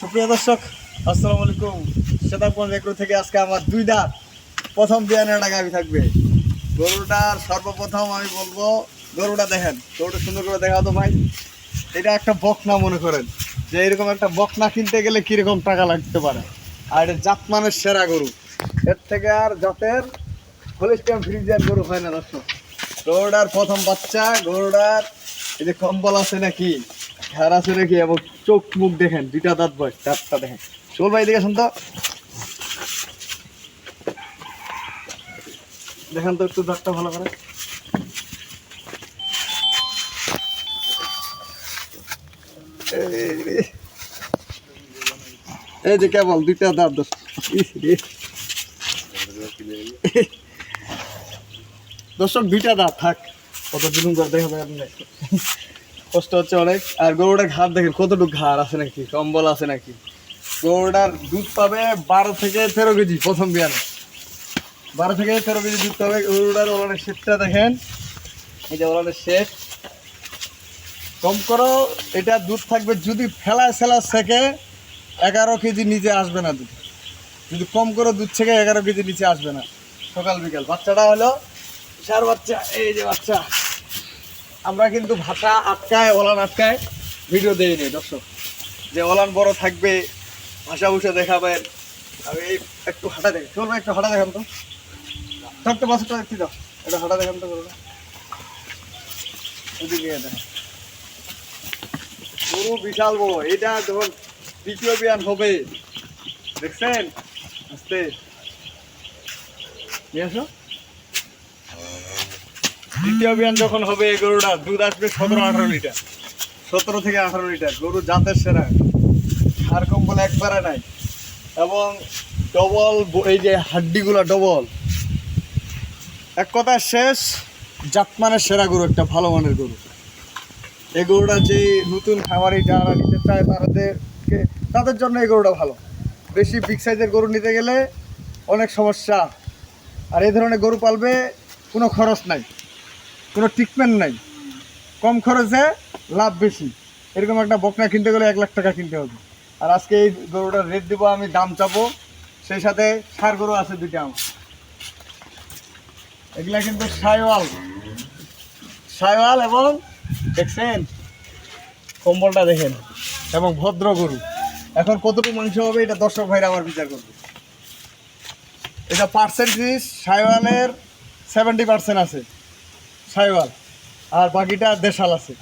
সুপ্রিয় দর্শক, আসসালামু আলাইকুম। থেকে আজকে আমার দুই দাঁত। প্রথম থাকবে। গরুটার সর্বপ্রথম আমি বলব, গরুটা দেখেন, গরুটা সুন্দর করে তো ভাই। এটা একটা বকনা মনে করেন। যে এরকম একটা বকনা কিনতে গেলে কীরকম টাকা লাগতে পারে। আর এটা জাতমানের সেরা গরু। এর থেকে আর জাতের হলিস্টিয়াম ফ্রিজিয়ান গরু হয় না দর্শক। গরুটার প্রথম বাচ্চা, গরুটার এই যে কম্বল আছে নাকি ঘাড় আছে নাকি এবং চোখ মুখ দেখেন, দুইটা দাঁত বয়স, দাঁতটা দেখেন। চল ভাই দেখে তো। দেখেন তো একটু দাঁতটা ভালো করে। এই যে কেবল, দুইটা দাঁত দোস্ত। দর্শক, দুইটা দাঁত থাক। কত করে দেখা যায় আপনি কষ্ট হচ্ছে অনেক। আর গরুটার ঘাড় দেখেন, কতটুকু ঘাড় আছে নাকি? কম্বল আছে নাকি? গরুটার দুধ পাবে বারো থেকে তেরো কেজি প্রথম বিয়ানে। বারো থেকে তেরো কেজি দুধ পাবে। গরুটার ওলানের শেপটা দেখেন। এই যে ওলানের শেপ। কম করো, এটা দুধ থাকবে যদি ফেলা সেলা থেকে এগারো কেজি নিচে আসবে না দুধ। যদি কম করে দুধ থেকে এগারো কেজি নিচে আসবে না। সকাল বিকাল। বাচ্চাটা হলো চার বাচ্চা, এই যে বাচ্চা। আমরা কিন্তু ভাষা আটকায়, ওলান আটকায়। ভিডিও দেইনি দর্শক। যে ওলান বড় থাকবে, ভাষা ভুষা দেখাবেন। আমি এই একটু হাঁটা দেখি চলবে একটু হাঁটা দেখান তো। থাকতে বাসটা দেখছি দাও এটা হাঁটা দেখান তো দেখেন। পুরো বিশাল বড়, এটা যখন দ্বিতীয় বিয়ান হবে, দেখছেন? আস্তে। নিয়ে আসো। দ্বিতীয় বিয়ান যখন হবে এই গরুটা, দুধ আসবে সতেরো, আঠারো লিটার। সতেরো থেকে আঠারো লিটার, গরু জাতের সেরা। আর কম্বল একবারে নাই। এবং ডবল এই যে হাড্ডিগুলো ডবল। এক কথা শেষ, জাতমানের সেরা গরু একটা, ভালো মানের গরু। এই গরুটা যে নতুন খামারি যারা নিতে চায় তাদেরকে তাদের জন্য এই গরুটা ভালো। বেশি বিগ সাইজের গরু নিতে গেলে অনেক সমস্যা। আর এই ধরনের গরু পালবে কোনো খরচ নাই। কোনো ট্রিটমেন্ট নাই। কম খরচে লাভ বেশি। এরকম একটা বকনা কিনতে গেলে এক লাখ টাকা কিনতে হবে। আর আজকে এই গরুটার রেট দেবো, আমি দাম চাবো। সেই সাথে সার গরু আছে দুইটা আমার। এগুলা কিন্তু সাইওয়াল। সাইওয়াল এবং দেখছেন, কম্বলটা দেখেন, এবং ভদ্র গরু। এখন কতটুকু মাংস হবে এটা দর্শক ভাইরা আমার বিচার করবে। এটা পার্সেন্টেজ সাইওয়ালের সেভেন্টি পার্সেন্ট আছে। সাইওয়াল। আর বাকিটা দেশাল আছে।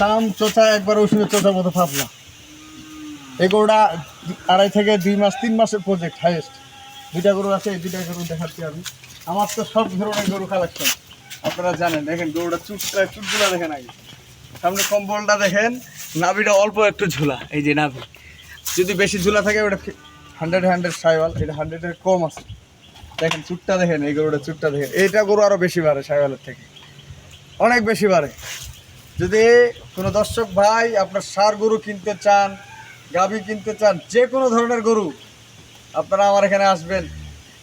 দাম চোচা, একবার ওষুধের চোচার মতো ফাপলা। গরুটা আড়াই থেকে দুই মাস, তিন মাসের প্রজেক্ট হাইয়েস্ট দুইটা গরু আছে, এই দুইটা গরু দেখাচ্ছি আমি। আমার তো সব ধরনের গরু কালেকশন আপনারা জানেন, দেখেন গরুটা চুটটা চুটগুলা দেখেন আগে। সামনে কম্বলটা দেখেন, নাভিটা অল্প একটু ঝোলা, এই যে নাভি। যদি বেশি ঝোলা থাকে, ওটা হান্ড্রেড হান্ড্রেড সাইওয়াল, এটা হান্ড্রেডের কম আছে। দেখেন, চুটটা দেখেন, এই গরুটা চুটটা দেখেন। এইটা গরু আরও বেশি বাড়ে সাইওয়ালের থেকে। অনেক বেশি বাড়ে। যদি কোনো দর্শক ভাই আপনার সার গরু কিনতে চান, গাভী কিনতে চান, যে কোনো ধরনের গরু আপনারা আমার এখানে আসবেন,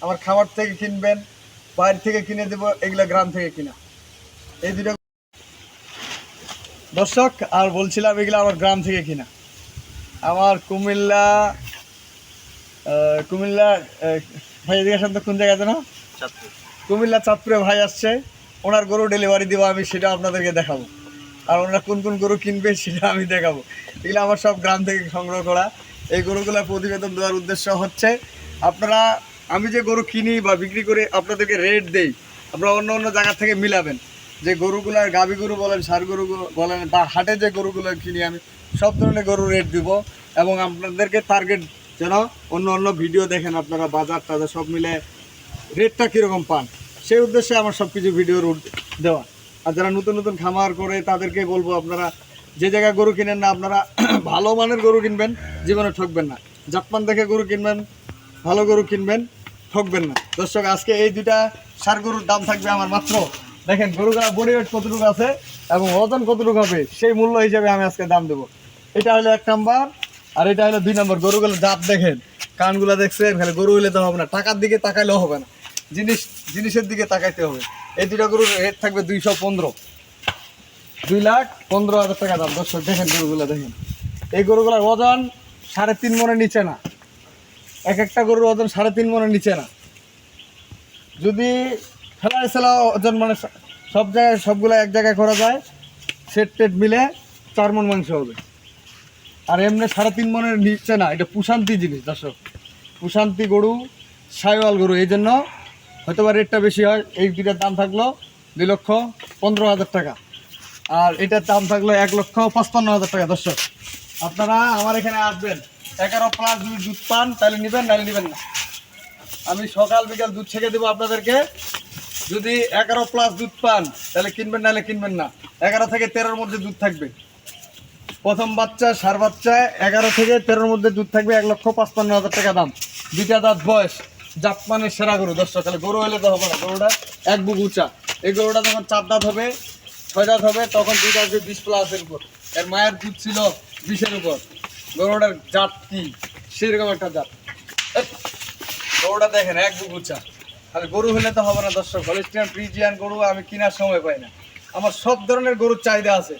আমার খামার থেকে কিনবেন, বাইরে থেকে কিনে দেবো, এগুলো গ্রাম থেকে কিনা। এই দুটো দর্শক, আর বলছিলাম এগুলো আমার গ্রাম থেকে কিনা। আমার কুমিল্লা কুমিল্লা ভাই এদিকে আসেন তো কোন জায়গাতে না কুমিল্লা চাঁদপুরে ভাই আসছে। ওনার গরু ডেলিভারি দিব আমি সেটা আপনাদেরকে দেখাবো। আর ওনারা কোন কোন গরু কিনবে সেটা আমি দেখাবো। এগুলো আমার সব গ্রাম থেকে সংগ্রহ করা। এই গরুগুলো প্রতিবেদন দেওয়ার উদ্দেশ্য হচ্ছে আপনারা আমি যে গরু কিনি বা বিক্রি করে আপনাদেরকে রেট দেই। আপনারা অন্য অন্য জায়গা থেকে মিলাবেন। যে গরুগুলার গাভী গরু বলেন সার গরু বলেন বা হাটে যে গরুগুলো কিনি আমি সব ধরনের গরু রেট দিব এবং আপনাদেরকে টার্গেট যেন অন্য অন্য ভিডিও দেখেন আপনারা, বাজার টাজার সব মিলে রেটটা কীরকম পান? সেই উদ্দেশ্যে আমার সব কিছু ভিডিও রুট দেওয়া। আর যারা নতুন নতুন খামার করে তাদেরকে বলব আপনারা, যে জায়গায় গরু কিনেন না, আপনারা ভালো মানের গরু কিনবেন, জীবনে ঠকবেন না। জাপান দেখে গরু কিনবেন, ভালো গরু কিনবেন, ঠকবেন না। দর্শক, আজকে এই দুইটা সার গরুর দাম থাকবে আমার মাত্র, দেখেন গরুগুলা বডি ওয়েট কতটুকু আছে এবং ওজন কতটুকু হবে, সেই মূল্য হিসাবে আমি আজকে দাম দেবো। এটা হলো এক নাম্বার আর এটা হলো দুই নম্বর গরুগুলো জাত দেখেন। কানগুলো দেখছেন, খালি গরু হইলে তো হবে না। টাকার দিকে তাকাইলেও হবে না। জিনিস, জিনিসের দিকে তাকাইতে হবে। এই দুটা গরুর রেট থাকবে দুইশো পনেরো। দুই লাখ পনেরো হাজার টাকা দাম। দর্শক, দেখেন গরুগুলো, দেখেন। এই গরুগুলোর ওজন সাড়ে তিন মনের নিচে না। এক একটা গরুর ওজন সাড়ে তিন মনের নিচে না। যদি ফেলায় ফেলা ওজন মানে সব জায়গায়, সবগুলো এক জায়গায় করা যায়, সেট টেট মিলে চার মন মাংস হবে। আর এমনি সাড়ে তিন মনের নিচ্ছে না, এটা পুশান্তি জিনিস, দর্শক। পুশান্তি গরু, সাইওয়াল গরু, এই জন্য হয়তো বা রেটটা বেশি হয়। এই দুইটার দাম থাকল দুই লক্ষ পনেরো হাজার টাকা। আর এটার দাম থাকল এক লক্ষ পঁচপান্ন হাজার টাকা, দর্শক। আপনারা আমার এখানে আসবেন। এগারো প্লাস যদি দুধ পান, তাহলে নেবেন, নাহলে নেবেন না। আমি সকাল বিকাল দুধ ছেঁকে দেবো আপনাদেরকে। যদি এগারো প্লাস দুধ পান, তাহলে কিনবেন, নাহলে কিনবেন না। এগারো থেকে তেরোর মধ্যে দুধ থাকবে। প্রথম বাচ্চা, সার বাচ্চা, এগারো থেকে তেরোর মধ্যে দুধ থাকবে এক লক্ষ পাঁচপান্ন হাজার টাকা দাম। দুইটা দাঁত বয়স জাতমানের সেরা গরু। দশ তাহলে গরু হলে তো হবে না, গরুটা এক বুক উঁচা। এই গরুটা যখন চার দাঁত হবে, ছয় দাঁত হবে, তখন দুধ আসবে বিশ প্লাসের উপর। এর মায়ের দুধ ছিল বিশের উপর। গরুটার জাত কি? সেরকম একটা জাত। গরুটা দেখেন, এক বুক উঁচা। তাহলে গরু হলে তো হবে না, দর্শক। হলিস্টিয়ান ফ্রিজিয়ান গরু আমি কেনার সময় পাই না। আমার সব ধরনের গরুর চাহিদা আছে।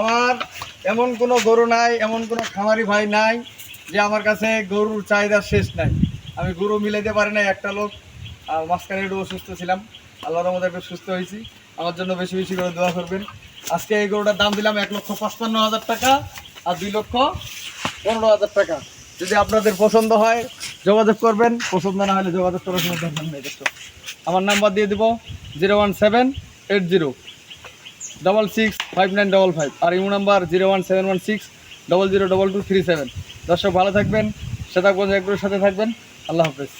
আমার এমন কোনো গরু নাই, এমন কোনো খামারি ভাই নাই যে আমার কাছে গরুর চাহিদা শেষ নাই। আমি গরু মিলাইতে পারি না একটা লোক মাঝখানে একটু অসুস্থ ছিলাম। আল্লাহর মধ্যে একটু সুস্থ হয়েছি। আমার জন্য বেশি বেশি করে দোয়া করবেন। আজকে এই গরুটার দাম দিলাম এক লক্ষ পঁচপান্ন হাজার টাকা আর দুই লক্ষ পনেরো হাজার টাকা। যদি আপনাদের পছন্দ হয়, যোগাযোগ করবেন। পছন্দ না হলে যোগাযোগ করার কোনো দরকার নেই। আমার নাম্বার দিয়ে দিব zero one seven eight zero. Double six five nine double five R you number zero one seven one six double zero double two three seven দর্শক, ভালো থাকবেন শ্বেতাগঞ্জ একগুলোর সাথে থাকবেন। আল্লাহ হাফেজ।